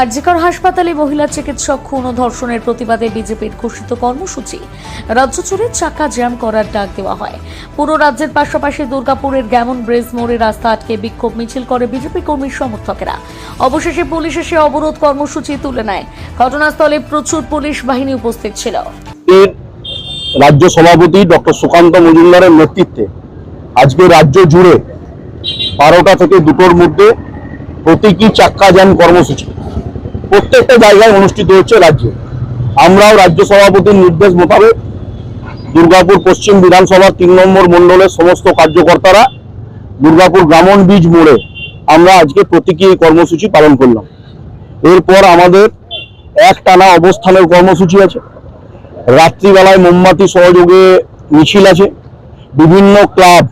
আরজিকর হাসপাতালে মহিলা চিকিৎসক খুন ও ধর্ষণের প্রতিবাদে বিজেপির ঘোষিত কর্মসূচি। রাজ্য জুড়ে চাকা জ্যাম করার ডাক দেওয়া হয়। পুরো রাজ্যের পাশাপাশি দুর্গাপুরের গ্যামন ব্রিজ মোড়ে রাস্তা আটকে বিক্ষোভ মিছিল করে বিজেপি কর্মীর সমর্থকেরা। অবশেষে পুলিশ এসে অবরোধ কর্মসূচি তুলে নেয়। ঘটনাস্থলে প্রচুর পুলিশ বাহিনী উপস্থিত ছিল। রাজ্য সভাপতি ডক্টর সুকান্ত মজুমদারের নেতৃত্বে আজকে রাজ্য জুড়ে বারোটা থেকে দুটোর মধ্যে প্রতীকী চাক্কা যান কর্মসূচি। প্রত্যেকটা জায়গায় অনুষ্ঠিত হচ্ছে রাজ্যে। আমরাও রাজ্য সভাপতির নির্দেশ মোতাবেক দুর্গাপুর পশ্চিম বিধানসভার তিন নম্বর মণ্ডলের সমস্ত কার্যকর্তারা দুর্গাপুর গ্রামন বীজ মোড়ে আমরা আজকে প্রতীকী এই কর্মসূচি পালন করলাম। এরপর আমাদের এক টানা অবস্থানের কর্মসূচি আছে। রাত্রিবেলায় মোমবাতি সহযোগে মিছিল আছে। বিভিন্ন ক্লাব,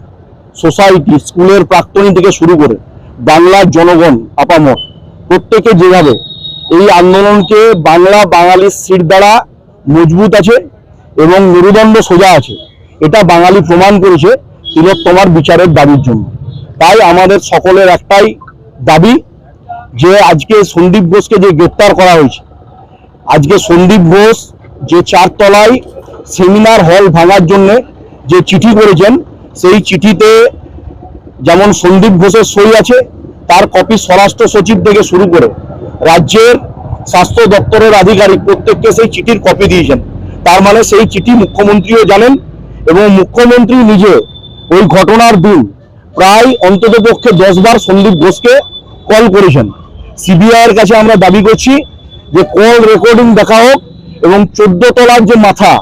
সোসাইটি, স্কুলের প্রাক্তনী থেকে শুরু করে বাংলার জনগণ আপামর প্রত্যেকে যেভাবে এই আন্দোলনকে বাংলা বাঙালির সিট দ্বারা মজবুত আছে এবং মেরুদণ্ড সোজা আছে। এটা বাঙালি প্রমাণ করেছে তোমার বিচারের দাবির জন্য। তাই আমাদের সকলের একটাই দাবি যে আজকে সন্দীপ ঘোষকে যে গ্রেপ্তার করা হয়েছে, আজকে সন্দীপ ঘোষ যে চারতলায় সেমিনার হল ভাঙার জন্য যে চিঠি করেছেন, সেই চিঠিতে যেমন সন্দীপ ঘোষের সই আছে, তার কপি স্বরাষ্ট্র সচিব থেকে শুরু করে রাজ্যের স্বাস্থ্য দপ্তরের আধিকারিক প্রত্যেককে সেই চিঠির কপি দিয়েছেন। তার মানে সেই চিঠি মুখ্যমন্ত্রীও জানেন এবং মুখ্যমন্ত্রী নিজে ওই ঘটনার দিন প্রায় অন্তত অন্ততপক্ষে দশবার সন্দীপ ঘোষকে কল করেছেন। সিবিআইয়ের কাছে আমরা দাবি করছি যে কল রেকর্ডিং দেখা হোক এবং চোদ্দ তলার যে মাথা,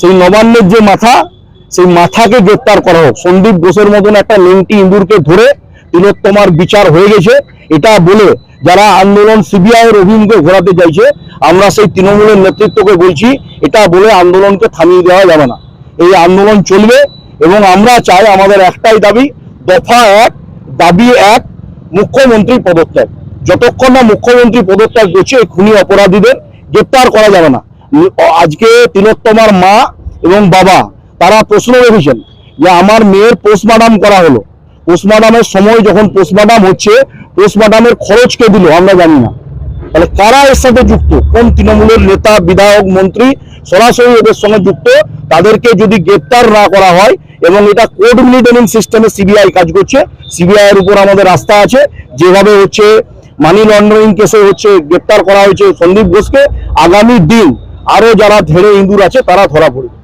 সেই নবান্নের যে মাথা, সেই মাথাকে গ্রেপ্তার করা হোক। সন্দীপ ঘোষের মতন একটা নেংটি ইঁদুরকে ধরে তিলোত্তমার বিচার হয়ে গেছে। এটা বলে যারা আন্দোলন সিবিআই অভিমুখে ঘোরাতে চাইছে, আমরা সেই তৃণমূলের নেতৃত্বকে বলছি, এটা বলে আন্দোলনকে থামিয়ে দেওয়া যাবে না। এই আন্দোলন চলবে এবং আমরা চাই আমাদের একটাই দাবি, দফা এক, দাবি এক, মুখ্যমন্ত্রী পদত্যাগ। যতক্ষণ না মুখ্যমন্ত্রী পদত্যাগ করছে, এই খুনি অপরাধীদের গ্রেপ্তার করা যাবে না। আজকে তিলোত্তমার মা এবং বাবা, তারা প্রশ্ন রেখেছেন যে আমার মেয়ের পোস্টমার্টাম করা হলো। পোস্টমার্টামের সময় যখন পোস্টমার্টাম হচ্ছে পোস্টমার্টামের খরচ কে দিল, আমরা জানি না। তাহলে কারা এর সাথে যুক্ত? কোন তৃণমূলের নেতা, বিধায়ক, মন্ত্রী সরাসরি এদের সঙ্গে যুক্ত? তাদেরকে যদি গ্রেপ্তার না করা হয় এবং এটা কোড মিলিটারিং সিস্টেমে সিবিআই কাজ করছে সিবিআই এর উপর আমাদের আস্থা আছে, যেভাবে হচ্ছে মানি লন্ডারিং কেসে হচ্ছে গ্রেপ্তার করা হয়েছে সন্দীপ ঘোষকে, আগামী দিন আরও যারা ধেড়ে ইঁদুর আছে, তারা ধরা পড়বে।